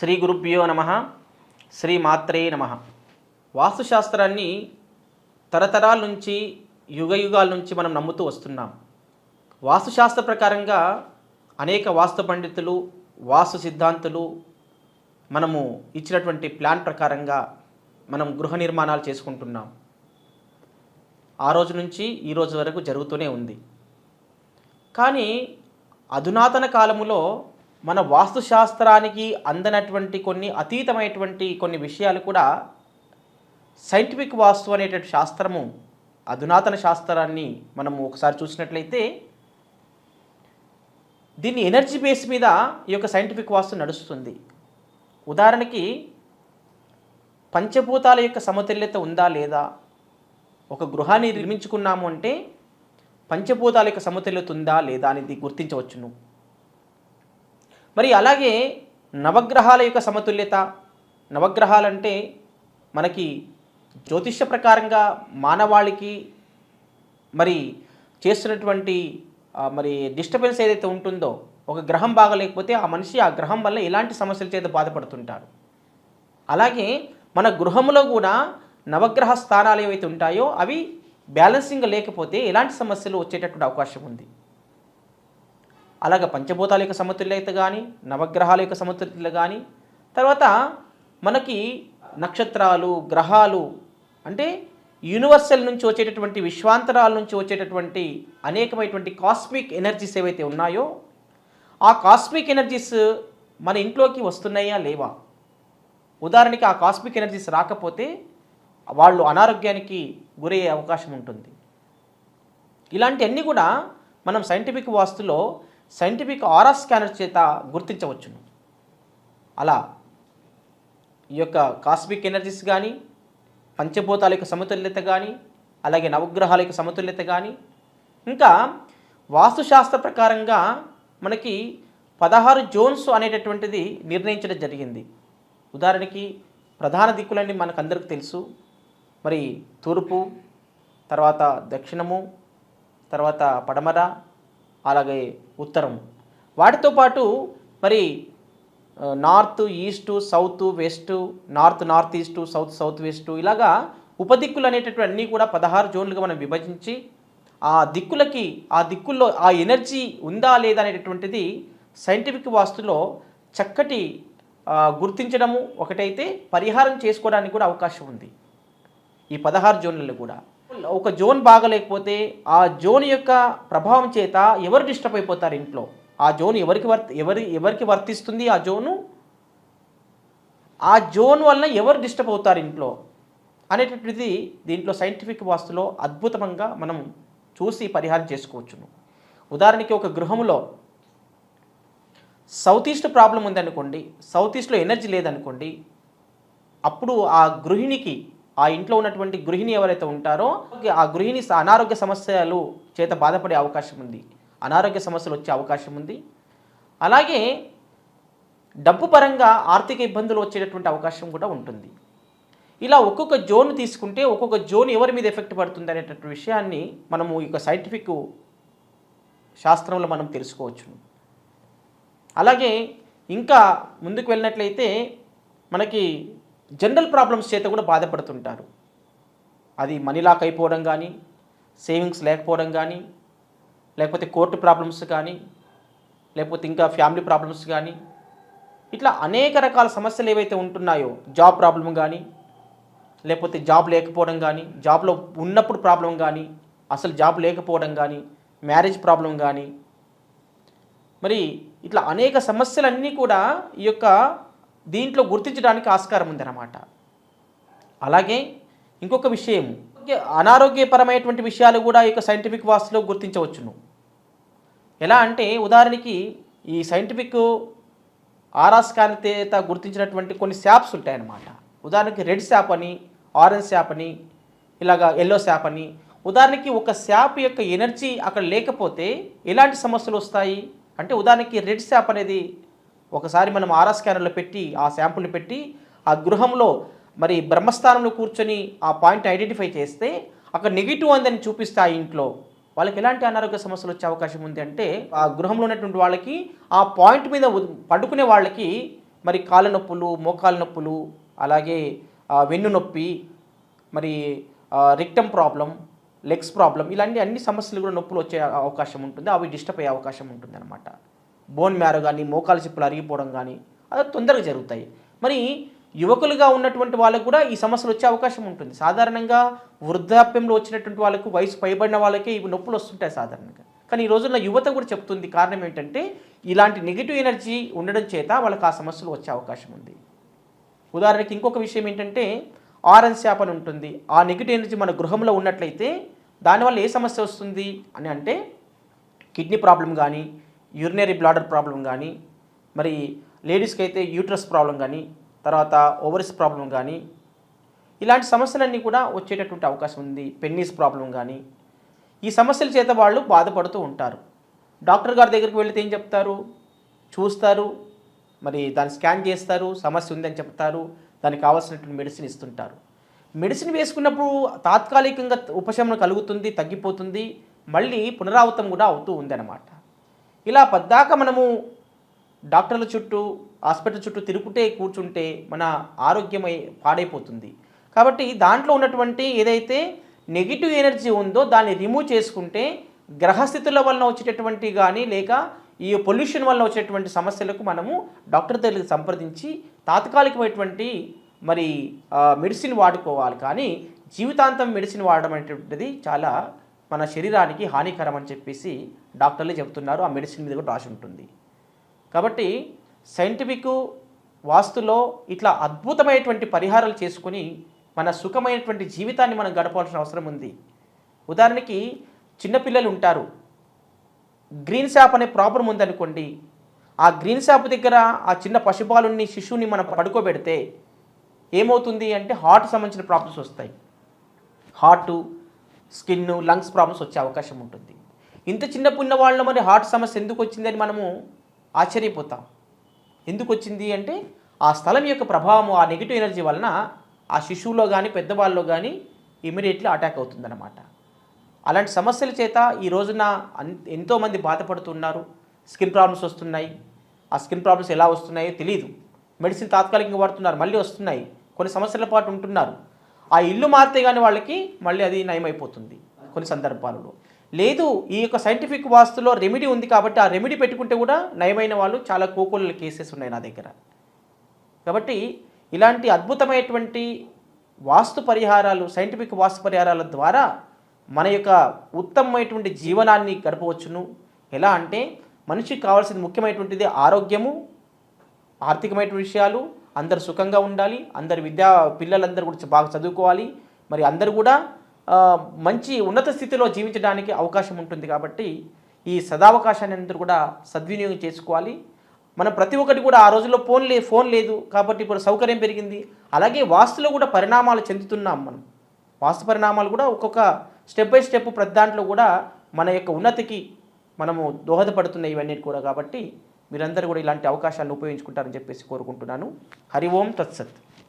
శ్రీ గురుభ్యో నమ శ్రీ మాత్రే నమ. వాస్తుశాస్త్రాన్ని తరతరాల నుంచి యుగ యుగాల నుంచి మనం నమ్ముతూ వస్తున్నాం. వాస్తుశాస్త్ర ప్రకారంగా అనేక వాస్తు పండితులు వాస్తు సిద్ధాంతులు మనము ఇచ్చినటువంటి ప్లాన్ ప్రకారంగా మనం గృహ నిర్మాణాలు చేసుకుంటున్నాం. ఆ రోజు నుంచి ఈ రోజు వరకు జరుగుతూనే ఉంది. కానీ అధునాతన కాలములో మన వాస్తుశాస్త్రానికి అందనటువంటి కొన్ని అతీతమైనటువంటి కొన్ని విషయాలు కూడా సైంటిఫిక్ వాస్తు అనేటువంటి శాస్త్రము అధునాతన శాస్త్రాన్ని మనము ఒకసారి చూసినట్లయితే దీన్ని ఎనర్జీ బేస్ మీద ఈ యొక్క సైంటిఫిక్ వాస్తు నడుస్తుంది. ఉదాహరణకి పంచభూతాల యొక్క సమతుల్యత ఉందా లేదా? ఒక గృహాన్ని నిర్మించుకున్నాము అంటే పంచభూతాల యొక్క సమతుల్యత ఉందా లేదా అనేది గుర్తించవచ్చును. మరి అలాగే నవగ్రహాల యొక్క సమతుల్యత నవగ్రహాలంటే మనకి జ్యోతిష్య ప్రకారంగా మానవాళికి మరి చేస్తున్నటువంటి మరి డిస్టర్బెన్స్ ఏదైతే ఉంటుందో ఒక గ్రహం బాగలేకపోతే ఆ మనిషి ఆ గ్రహం వల్ల ఎలాంటి సమస్యల చేత బాధపడుతుంటారు అలాగే మన గృహంలో కూడా నవగ్రహ స్థానాలు ఏవైతే ఉంటాయో అవి బ్యాలెన్సింగ్ లేకపోతే ఎలాంటి సమస్యలు వచ్చేటటువంటి అవకాశం ఉంది. అలాగ పంచభూతాల యొక్క సమతుల్యత కానీ నవగ్రహాల యొక్క సమతుల్యత కానీ తర్వాత మనకి నక్షత్రాలు గ్రహాలు అంటే యూనివర్సల్ నుంచి వచ్చేటటువంటి విశ్వాంతరాల నుంచి వచ్చేటటువంటి అనేకమైనటువంటి కాస్మిక్ ఎనర్జీస్ ఏవైతే ఉన్నాయో ఆ కాస్మిక్ ఎనర్జీస్ మన ఇంట్లోకి వస్తున్నాయా లేవా? ఉదాహరణకి ఆ కాస్మిక్ ఎనర్జీస్ రాకపోతే వాళ్ళు అనారోగ్యానికి గురయ్యే అవకాశం ఉంటుంది. ఇలాంటివన్నీ కూడా మనం సైంటిఫిక్ వాస్తులో సైంటిఫిక్ ఆరా స్కానర్ చేత గుర్తించవచ్చును. అలా ఈ యొక్క కాస్మిక్ ఎనర్జీస్ కానీ పంచభూతాల యొక్క సమతుల్యత కానీ అలాగే నవగ్రహాల యొక్క సమతుల్యత కానీ ఇంకా వాస్తుశాస్త్ర ప్రకారంగా మనకి పదహారు జోన్స్ అనేటటువంటిది నిర్ణయించడం జరిగింది. ఉదాహరణకి ప్రధాన దిక్కులన్నీ మనకు అందరికి తెలుసు. మరి తూర్పు తర్వాత దక్షిణము తర్వాత పడమర అలాగే ఉత్తరం. వాటితో పాటు మరి north east south west north north east south south west ఇలాగా ఉపదిక్కులు అనేటటువంటి అన్నీ కూడా పదహారు జోన్లుగా మనం విభజించి ఆ దిక్కులకి ఆ దిక్కుల్లో ఆ ఎనర్జీ ఉందా లేదా అనేటటువంటిది సైంటిఫిక్ వాస్తులో చక్కటి గుర్తించడము ఒకటైతే పరిహారం చేసుకోవడానికి కూడా అవకాశం ఉంది. ఈ పదహారు జోన్లలో కూడా. ఒక జోన్ బాగలేకపోతే ఆ జోన్ యొక్క ప్రభావం చేత ఎవరు డిస్టర్బ్ అయిపోతారు ఇంట్లో? ఆ జోన్ ఎవరికి వర్తి ఎవరి ఎవరికి వర్తిస్తుంది ఆ జోను? ఆ జోన్ వలన ఎవరు డిస్టర్బ్ అవుతారు ఇంట్లో? అనేటటువంటిది దీంట్లో సైంటిఫిక్ వాస్తులో అద్భుతంగా మనం చూసి పరిహారం చేసుకోవచ్చును. ఉదాహరణకి ఒక గృహంలో సౌత్ ఈస్ట్ ప్రాబ్లం ఉందనుకోండి సౌత్ ఈస్ట్లో ఎనర్జీ లేదనుకోండి అప్పుడు ఆ గృహిణికి ఆ ఇంట్లో ఉన్నటువంటి గృహిణి ఎవరైతే ఉంటారో ఆ గృహిణి అనారోగ్య సమస్యలు చేత బాధపడే అవకాశం ఉంది. అనారోగ్య సమస్యలు వచ్చే అవకాశం ఉంది. అలాగే డబ్బు పరంగా ఆర్థిక ఇబ్బందులు వచ్చేటటువంటి అవకాశం కూడా ఉంటుంది. ఇలా ఒక్కొక్క జోన్ తీసుకుంటే ఒక్కొక్క జోన్ ఎవరి మీద ఎఫెక్ట్ పడుతుంది అనేటటువంటి విషయాన్ని మనము ఈ యొక్క సైంటిఫిక్ శాస్త్రంలో మనం తెలుసుకోవచ్చు. అలాగే ఇంకా ముందుకు వెళ్ళినట్లయితే మనకి జనరల్ ప్రాబ్లమ్స్ చేత కూడా బాధపడుతుంటారు. అది మనీ లాక్ అయిపోవడం కానీ సేవింగ్స్ లేకపోవడం కానీ లేకపోతే కోర్టు ప్రాబ్లమ్స్ కానీ లేకపోతే ఇంకా ఫ్యామిలీ ప్రాబ్లమ్స్ కానీ ఇట్లా అనేక రకాల సమస్యలు ఏవైతే ఉంటున్నాయో జాబ్ ప్రాబ్లం కానీ లేకపోతే జాబ్ లేకపోవడం కానీ జాబ్లో ఉన్నప్పుడు ప్రాబ్లం కానీ అసలు జాబ్ లేకపోవడం కానీ మ్యారేజ్ ప్రాబ్లం కానీ మరి ఇట్లా అనేక సమస్యలన్నీ కూడా ఈ యొక్క దీంట్లో గుర్తించడానికి ఆస్కారం ఉందన్నమాట. అలాగే ఇంకొక విషయం అనారోగ్యపరమైనటువంటి విషయాలు కూడా ఈ యొక్క సైంటిఫిక్ వాస్తులో గుర్తించవచ్చును. ఎలా అంటే ఉదాహరణకి ఈ సైంటిఫిక్ ఆరా గుర్తించినటువంటి కొన్ని శాప్స్ ఉంటాయన్నమాట. ఉదాహరణకి రెడ్ శాప్ అని ఆరెంజ్ శాప్ అని ఇలాగా ఎల్లో శాప్ అని. ఉదాహరణకి ఒక శాప్ యొక్క ఎనర్జీ అక్కడ లేకపోతే ఎలాంటి సమస్యలు వస్తాయి? అంటే ఉదాహరణకి రెడ్ శాప్ అనేది ఒకసారి మనం ఆర్ఆర్ స్కానర్లో పెట్టి ఆ శాంపుల్ని పెట్టి ఆ గృహంలో మరి బ్రహ్మస్థానంలో కూర్చొని ఆ పాయింట్ ఐడెంటిఫై చేస్తే అక్కడ నెగిటివ్ అందని చూపిస్తే ఆ ఇంట్లో వాళ్ళకి ఎలాంటి అనారోగ్య సమస్యలు వచ్చే అవకాశం ఉంది అంటే ఆ గృహంలో ఉన్నటువంటి వాళ్ళకి ఆ పాయింట్ మీద పడుకునే వాళ్ళకి మరి కాళ్ళ నొప్పులు మోకాళ్ళ నొప్పులు అలాగే వెన్ను నొప్పి మరి రిక్టమ్ ప్రాబ్లం లెగ్స్ ప్రాబ్లం ఇలాంటి అన్ని సమస్యలు కూడా నొప్పులు వచ్చే అవకాశం ఉంటుంది. అవి డిస్టర్బ్ అయ్యే అవకాశం ఉంటుంది అనమాట బోన్ మ్యారో కానీ మోకాలు చిప్పులు అరిగిపోవడం కానీ అది తొందరగా జరుగుతాయి. మరి యువకులుగా ఉన్నటువంటి వాళ్ళకు కూడా ఈ సమస్యలు వచ్చే అవకాశం ఉంటుంది. సాధారణంగా వృద్ధాప్యంలో వచ్చినటువంటి వాళ్ళకు వయసు పైబడిన వాళ్ళకే ఇవి నొప్పులు వస్తుంటాయి సాధారణంగా. కానీ ఈ రోజుల్లో యువత కూడా చెప్తుంది కారణం ఏంటంటే ఇలాంటి నెగిటివ్ ఎనర్జీ ఉండడం చేత వాళ్ళకి ఆ సమస్యలు వచ్చే అవకాశం ఉంది. ఉదాహరణకి ఇంకొక విషయం ఏంటంటే ఆరెంజ్ శాప్ అని ఉంటుంది. ఆ నెగిటివ్ ఎనర్జీ మన గృహంలో ఉన్నట్లయితే దానివల్ల ఏ సమస్య వస్తుంది అని అంటే కిడ్నీ ప్రాబ్లం కానీ యూరినరీ బ్లాడర్ ప్రాబ్లం కానీ మరి లేడీస్కి అయితే యూట్రస్ ప్రాబ్లం కానీ తర్వాత ఓవరిస్ ప్రాబ్లం కానీ ఇలాంటి సమస్యలన్నీ కూడా వచ్చేటటువంటి అవకాశం ఉంది. పెన్నీస్ ప్రాబ్లం కానీ ఈ సమస్యల చేత వాళ్ళు బాధపడుతూ ఉంటారు. డాక్టర్ గారి దగ్గరికి వెళితే ఏం చెప్తారు? చూస్తారు మరి దాన్ని స్కాన్ చేస్తారు సమస్య ఉందని చెప్తారు దానికి కావాల్సినటువంటి మెడిసిన్ ఇస్తుంటారు. మెడిసిన్ వేసుకున్నప్పుడు తాత్కాలికంగా ఉపశమనం కలుగుతుంది తగ్గిపోతుంది మళ్ళీ పునరావృతం కూడా అవుతూ ఉందన్నమాట. ఇలా పద్దాక మనము డాక్టర్ల చుట్టూ హాస్పిటల్ చుట్టూ తిరుగుతే కూర్చుంటే మన ఆరోగ్యమై పాడైపోతుంది. కాబట్టి దాంట్లో ఉన్నటువంటి ఏదైతే నెగిటివ్ ఎనర్జీ ఉందో దాన్ని రిమూవ్ చేసుకుంటే గ్రహస్థితుల వలన వచ్చేటటువంటి కానీ లేక ఈ పొల్యూషన్ వల్ల వచ్చేటువంటి సమస్యలకు మనము డాక్టర్ దగ్గరికి సంప్రదించి తాత్కాలికమైనటువంటి మరి మెడిసిన్ వాడుకోవాలి. కానీ జీవితాంతం మెడిసిన్ వాడడం అనేటువంటిది చాలా మన శరీరానికి హానికరం అని చెప్పేసి డాక్టర్లే చెబుతున్నారు. ఆ మెడిసిన్ మీద కూడా రాసి ఉంటుంది. కాబట్టి సైంటిఫిక్ వాస్తులో ఇట్లా అద్భుతమైనటువంటి పరిహారాలు చేసుకొని మన సుఖమైనటువంటి జీవితాన్ని మనం గడపాల్సిన అవసరం ఉంది. ఉదాహరణకి చిన్నపిల్లలు ఉంటారు. గ్రీన్ షాప్ అనే ప్రాబ్లం ఉందనుకోండి. ఆ గ్రీన్ షాప్ దగ్గర ఆ చిన్న పశుపాలుని శిశువుని మనం పడుకోబెడితే ఏమవుతుంది అంటే హార్ట్ సంబంధించిన ప్రాబ్లమ్స్ వస్తాయి. హార్టు స్కిన్ లంగ్స్ ప్రాబ్లమ్స్ వచ్చే అవకాశం ఉంటుంది. ఇంత చిన్న పున్న వాళ్ళలో మరి హార్ట్ సమస్య ఎందుకు వచ్చిందని మనము ఆశ్చర్యపోతాం. ఎందుకు వచ్చింది అంటే ఆ స్థలం యొక్క ప్రభావం ఆ నెగిటివ్ ఎనర్జీ వలన ఆ శిశువులో కానీ పెద్దవాళ్ళలో కానీ ఇమీడియట్లీ అటాక్ అవుతుందన్నమాట. అలాంటి సమస్యల చేత ఈ రోజున ఎంతోమంది బాధపడుతున్నారు. స్కిన్ ప్రాబ్లమ్స్ వస్తున్నాయి. ఆ స్కిన్ ప్రాబ్లమ్స్ ఎలా వస్తున్నాయో తెలియదు మెడిసిన్ తాత్కాలికంగా వాడుతున్నారు. మళ్ళీ వస్తున్నాయి. కొన్ని సంవత్సరాల పాటు ఉంటున్నారు. ఆ ఇల్లు మారితే కానీ వాళ్ళకి మళ్ళీ అది నయమైపోతుంది కొన్ని సందర్భాలలో. లేదు ఈ యొక్క సైంటిఫిక్ వాస్తులో రెమెడీ ఉంది కాబట్టి ఆ రెమెడీ పెట్టుకుంటే కూడా నయమైన వాళ్ళు చాలా కోకోళ్ళ కేసెస్ ఉన్నాయి నా దగ్గర. కాబట్టి ఇలాంటి అద్భుతమైనటువంటి వాస్తు పరిహారాలు సైంటిఫిక్ వాస్తు పరిహారాల ద్వారా మన యొక్క ఉత్తమమైనటువంటి జీవనాన్ని గడపవచ్చును. ఎలా అంటే మనిషికి కావాల్సింది ముఖ్యమైనటువంటిది ఆరోగ్యము ఆర్థికమైన విషయాలు అందరు సుఖంగా ఉండాలి అందరి విద్యా పిల్లలందరూ కూడా బాగా చదువుకోవాలి. మరి అందరూ కూడా మంచి ఉన్నత స్థితిలో జీవించడానికి అవకాశం ఉంటుంది కాబట్టి ఈ సదావకాశాన్ని అందరూ కూడా సద్వినియోగం చేసుకోవాలి. మనం ప్రతి ఒక్కటి కూడా ఆ రోజుల్లో ఫోన్ లే ఫోన్ లేదు కాబట్టి ఇప్పుడు సౌకర్యం పెరిగింది. అలాగే వాస్తులో కూడా పరిణామాలు చెందుతున్నాం మనం. వాస్తు పరిణామాలు కూడా ఒక్కొక్క స్టెప్ బై స్టెప్ ప్రతి దాంట్లో కూడా మన యొక్క ఉన్నతికి మనము దోహదపడుతున్నాయి ఇవన్నీ కూడా కాబట్టి మీరందరూ కూడా ఇలాంటి అవకాశాలను ఉపయోగించుకుంటారని చెప్పేసి కోరుకుంటున్నాను. హరి ఓం తత్సత్.